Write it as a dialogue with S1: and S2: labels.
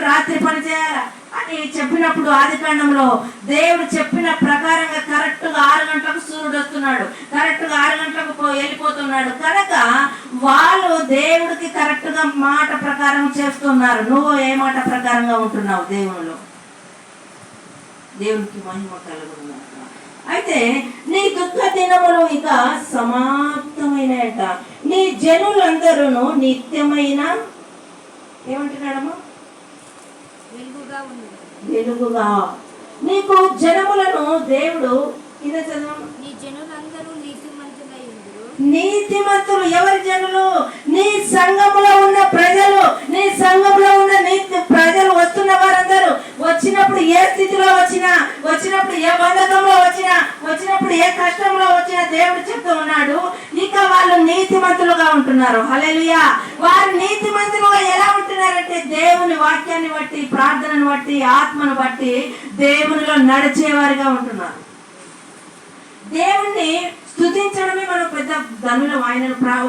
S1: రాత్రి పని చేయాలా? అని చెప్పినప్పుడు ఆదికాండంలో దేవుడు చెప్పిన ప్రకారంగా కరెక్ట్గా ఆరు గంటలకు సూర్యుడు వస్తున్నాడు. కరెక్ట్గా ఆరు గంటలకు పో- వెళ్ళిపోతున్నాడు. కనుక వాళ్ళు దేవుడికి కరెక్ట్గా మాట ప్రకారం చేస్తున్నారు. నువ్వు ఏ మాట ప్రకారంగా ఉంటున్నావు దేవునిలో? దేవునికి మహిమ కలుగును అయితే నీ దుఃఖ దినములు ఇక సమాప్తమైనట నీ జనులందరూ నిత్యమైన ఏమంటున్నాడమ్మా?
S2: వెలుగుగా
S1: నీకు జనములను దేవుడు ఇదే
S2: నీ జనులందరూ నీతిమంతులై
S1: ఎవరి జనులు? నీ సంఘములో ఉన్న ప్రజలు. నీ సంఘంలో ఉన్న నీతి ప్రజలు వస్తున్న వారందరూ. వచ్చినప్పుడు ఏ స్థితిలో వచ్చినా వచ్చినప్పుడు ఏ బంధకంలో వచ్చినా వచ్చినప్పుడు ఏ కష్టంలో వచ్చినా దేవుడు చెప్తూ ఉన్నాడు. ఇక వాళ్ళు నీతిమంతులుగా ఉంటున్నారు. హల్లెలూయా. వారు దేవుని వాక్యాన్ని బట్టి ప్రార్థనను బట్టి ఆత్మను బట్టి దేవునిలో నడిచేవారిగా ఉంటున్నారు. దేవుణ్ణి స్తుతించడమే మనం పెద్ద ధనులం ఆయనను ప్రా-